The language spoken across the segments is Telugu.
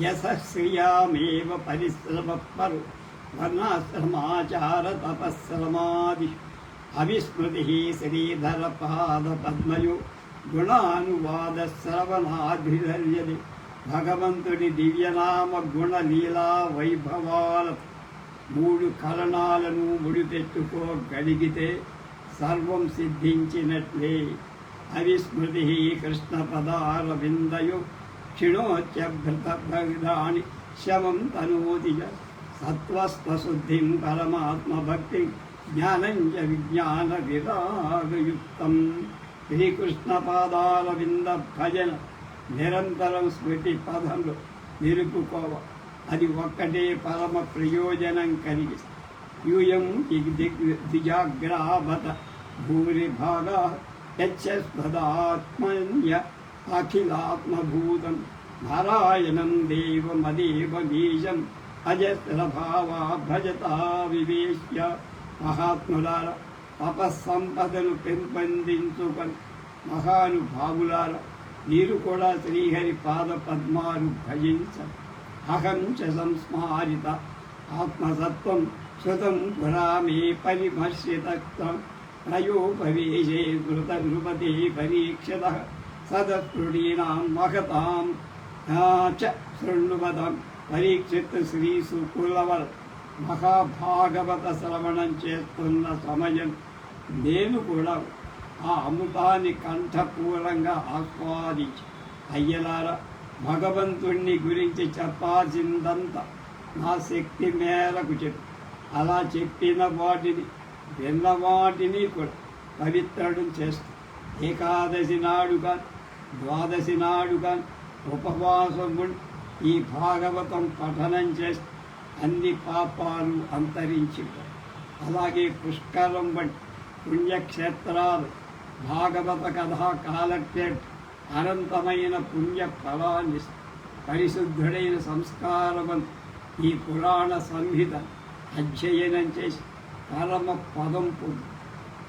యశశ్రియామేవ పరిశ్రమ పరు వర్ణాశ్రమాచార తపశ్రమాది అవిస్మృతి శ్రీధర పాద పద్మయు గుణానువాద శ్రవణాభిధర్యది భగవంతుడి దివ్యనామ గుణలీలా వైభవాల మూడు కరణాలను ముడిపెట్టుకోగలిగితే సర్వం సిద్ధించినట్లే. అవిస్మృతి కృష్ణ పదార విందయు క్షిణోత్యభృతభ్రదాని శవం తనోతి చ. సత్వస్వశుద్ధిం పరమాత్మభక్తి జ్ఞానం విజ్ఞాన విరాగయుక్తం శ్రీకృష్ణ పాదాల వింద భజన నిరంతరం స్మృతి పదంలో నిలుపుకోవ అది ఒక్కటే పరమ ప్రయోజనం కలిగిస్తుంది యూయం దిజాగ్రావత భూరి భాగా యచ్చస్పదాత్మన్య అఖిలాత్మభూతం నారాయణం దేవమదేవ బీజం అజస్రభావా భజతా వివేశ్య మహాత్ములార తపస్సంపదను పెంపొందించుకొని మహానుభావులార మీరు కూడా శ్రీహరి పాద పద్మాలు భజించ. అహం చ సంస్మారిత ఆత్మసత్వం శృతం పురా మే పరిమర్శితం ప్రయోపవేశే కృత నృపతి పరీక్షిత. సదస్పృఢీనాం మహతాం ఆ, చ శృణ్వతం పరీక్షిత్ శ్రీ సుకులవర్ మహాభాగవత శ్రవణం చేస్తున్న సమయం. నేను కూడా ఆ అమృతాన్ని కంఠపూరంగా ఆస్వాదించి అయ్యలార భగవంతుణ్ణి గురించి చెప్పాల్సిందంతా నా శక్తి మేరకు చెప్పి. అలా చెప్పిన వాటిని విన్న వాటిని కూడా పవిత్రడం చేస్తూ ఏకాదశి నాడు కానీ ద్వాదశి నాడు ఉపవాసము ఈ భాగవతం పఠనం చేస్తే అన్ని పాపాలు అంతరించిపోయి అలాగే పుష్కరం వంటి పుణ్యక్షేత్రాలు భాగవత కథా కాలక్షేట్ అనంతమైన పుణ్య ఫలాన్ని పరిశుద్ధుడైన సంస్కారమని ఈ పురాణ సంహిత అధ్యయనం చేసి పరమ పదం పొందు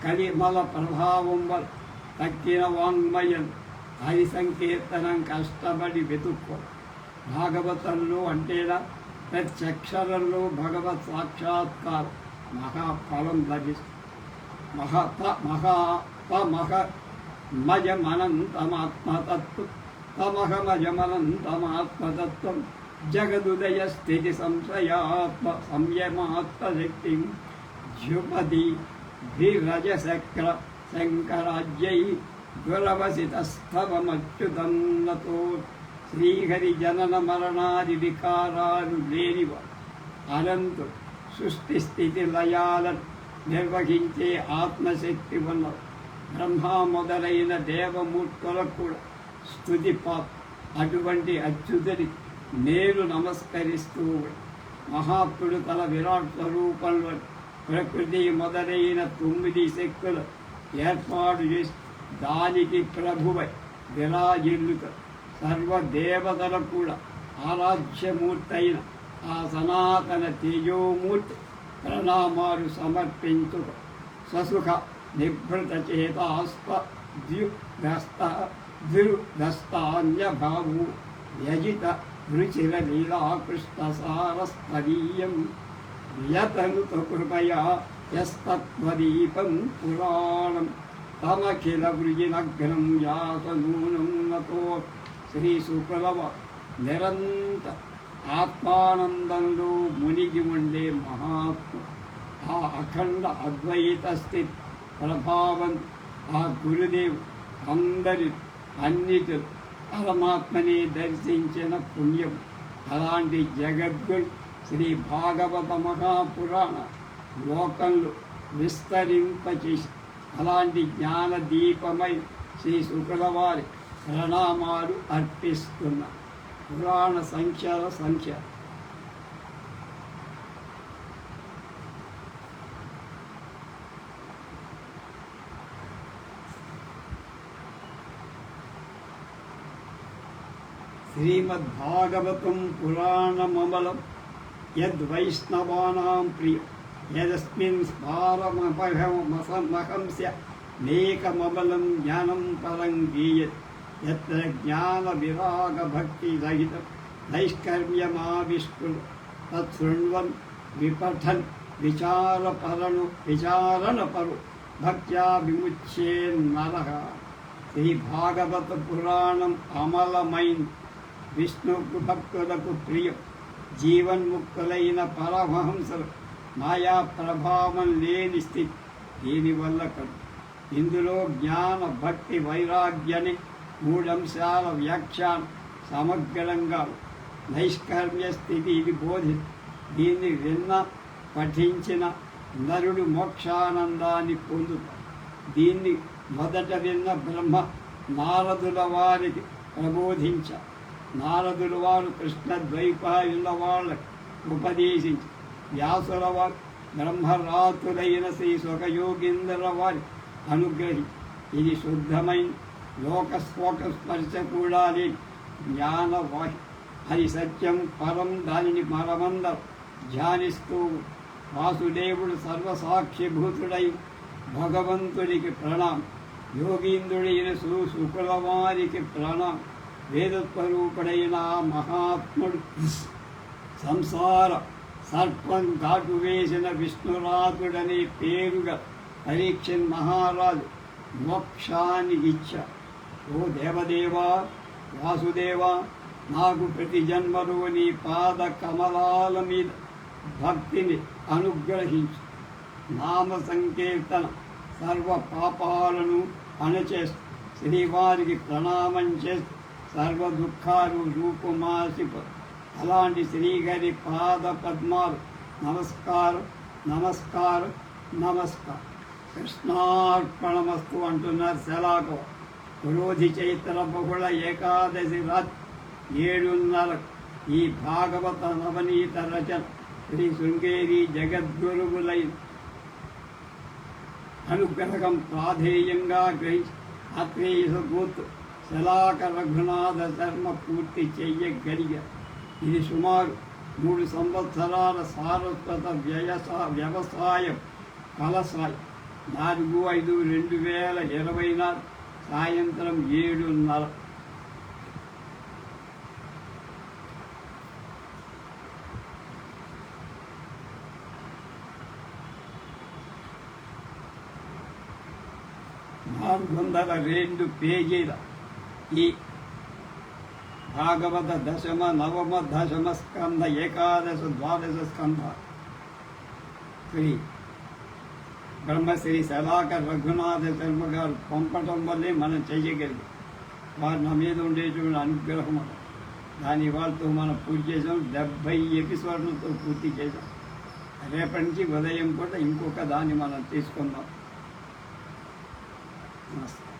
కలిమల ప్రభావం వల్ల తక్కిన వాంగ్మయం హరి సంకీర్తనం కష్టపడి వెతుక్కో. భాగవతంలో అంటేనా? ప్రత్యక్షరంలో భగవత్ సాక్షాత్కారం. మహాఫలం లభిస్తుంది మహత మహా తమహ మజమనంతమాత్మతత్వం తమహమజమనంతమాత్మతత్వం జగదుదయ స్థితి సంశయాత్మ సంయమాత్మశక్తి. ద్యుపది ధీరజశక్ర శంకరాజ్యై దురవసితస్తవమచ్యుతం నతో శ్రీహరి జనన మరణాది వికారాలు లేనివ అనంతు సృష్టి స్థితి లయాలను నిర్వహించే ఆత్మశక్తి వల్ల బ్రహ్మ మొదలైన దేవమూర్తులకు కూడా స్థుతి పాప్ అటువంటి అచ్యుతుడి నేను నమస్కరిస్తూ మహాత్ముడు తన విరాట్ స్వరూపంలో ప్రకృతి మొదలైన తొమ్మిది శక్తులు ఏర్పాటు చేసి దానికి ప్రభువై విరాజిల్లుక సర్వదేవతలు కూడా ఆరాధ్యమూర్తయిన ఆ సనాతన తేజోమూర్తి ప్రణామాలు సమర్పించు. ససుఖ నిభృత చేతాస్త ద్యుదస్త దిరుదస్తాన్యభావు యజిత రుచిర లీలాకృష్ణ సారస్తదీయం యతనుత కృపయా యస్తత్వదీపం పురాణం. తమఖిల వృజినగ్నం యాసనూనం శ్రీ శ్రీశుకులవ నిరంత ఆత్మానందంలో మునిగి ఉండే మహాత్మ. ఆ అఖండ అద్వైత స్థితి ప్రభావం ఆ గురుదేవ్ అందరి అన్నిటి పరమాత్మని దర్శించిన పుణ్యం. అలాంటి జగద్గురు శ్రీ భాగవత మహాపురాణ లోకంలో విస్తరింపచేసి అలాంటి జ్ఞాన దీపమై శ్రీ శుక్రవారి ప్రణామాలు అర్పిస్తున్న. పురాణ సంఖ్యల సంఖ్య. శ్రీమద్భాగవతం పురాణమమలం యద్వైష్ణవానాం ప్రియ. యదస్మిన్ స్మారమహంస్య నేకమబలం జ్ఞానం పరం గీయత్ యత్ర జ్ఞాన విరాగ భక్తి రహితం నైష్కర్మ్యమావిష్కులు తత్శృణ్వన్ విపఠన్ విచారపరను విచారణపరు భక్త్యా విముచ్యేన్నర శ్రీ భాగవత పురాణం అమలమైన విష్ణుకు భక్తులకు ప్రియం జీవన్ముక్తులైన పరమహంసలు మాయా ప్రభావం లేని స్థితి. దీనివల్ల కడు ఇందులో జ్ఞాన భక్తి వైరాగ్యని మూడంశాల వ్యాఖ్యానం సమగ్రంగా నైష్కర్మ్య స్థితి ఇది బోధి దీన్ని విన్న పఠించిన నరుడు మోక్షానందాన్ని పొందుతాడు. దీన్ని మొదట విన్న బ్రహ్మ నారదుల వారికి ప్రబోధించ నారదుల వారు కృష్ణ ద్వైపాయుల వాళ్ళకు ఉపదేశించారు. వ్యాసుల వారు శ్రీ సుఖయోగీంద్ర వారి అనుగ్రహి ఇది శుద్ధమైన లోకస్పోక స్పర్శ కూడా జ్ఞాన జ్ఞానవాహి అది సత్యం పరం దానిని మరమందరం ధ్యానిస్తూ వాసుదేవుడు సర్వసాక్షిభూతుడై భగవంతుడికి ప్రణాం యోగీంద్రుడైన సుశుకుల వారికి ప్రణాం వేదస్వరూపుడైన మహాత్ముడు సంసార సర్పం ఘాటు వేసిన విష్ణురాతుడనే పేరుగా పరీక్షన్ మహారాజు మోక్షాన్ని ఇచ్చా. ఓ దేవదేవా వాసుదేవ నాకు ప్రతి జన్మలో నీ పాద కమలాల మీద భక్తిని అనుగ్రహించు. నామ సంకీర్తన సర్వ పాపాలను అణచేస్తూ శ్రీవారికి ప్రణామం చేస్తూ. సర్వ దుఃఖాలు రూపుమాసిప అలాంటి శ్రీహరి పాద పద్మాలు. నమస్కారం నమస్కారం నమస్కారం. కృష్ణార్పణమస్తు అంటున్నారు శలాకో పురోధి చైత్ర బహుళ ఏకాదశి రాత్రి ఏడున్నర. ఈ భాగవత నవనీత రచన శ్రీ శృంగేరి జగద్గురువులై అనుగ్రహం ప్రాధేయంగా గ్రహించి ఆత్రేయ శలాక రఘునాథ శర్మ పూర్తి చెయ్యగలిగారు ఇది సుమారు మూడు సంవత్సరాల సారస్వత వ్యయస వ్యవసాయం కలసాయి. నాలుగు ఐదు రెండు వేల ఇరవై నాలుగు సాయంత్రం ఏడున్నర నాలుగు వందల రెండు పేజీల ఈ భాగవత దశమ నవమ దశమ స్కంద ఏకాదశ ద్వాదశ స్కంద శ్రీ బ్రహ్మశ్రీ శలాకర్ రఘునాథ శర్మ గారు పంపటం వల్లే మనం చెయ్యగలిగాం వారు నా మీద ఉండేటువంటి అనుగ్రహం దాని వాళ్ళతో మనం పూర్తి చేసాం డెబ్భై ఎపిసోడ్లతో పూర్తి చేసాం రేపటి నుంచి ఉదయం పూట ఇంకొక దాన్ని మనం తీసుకుందాం. నమస్తే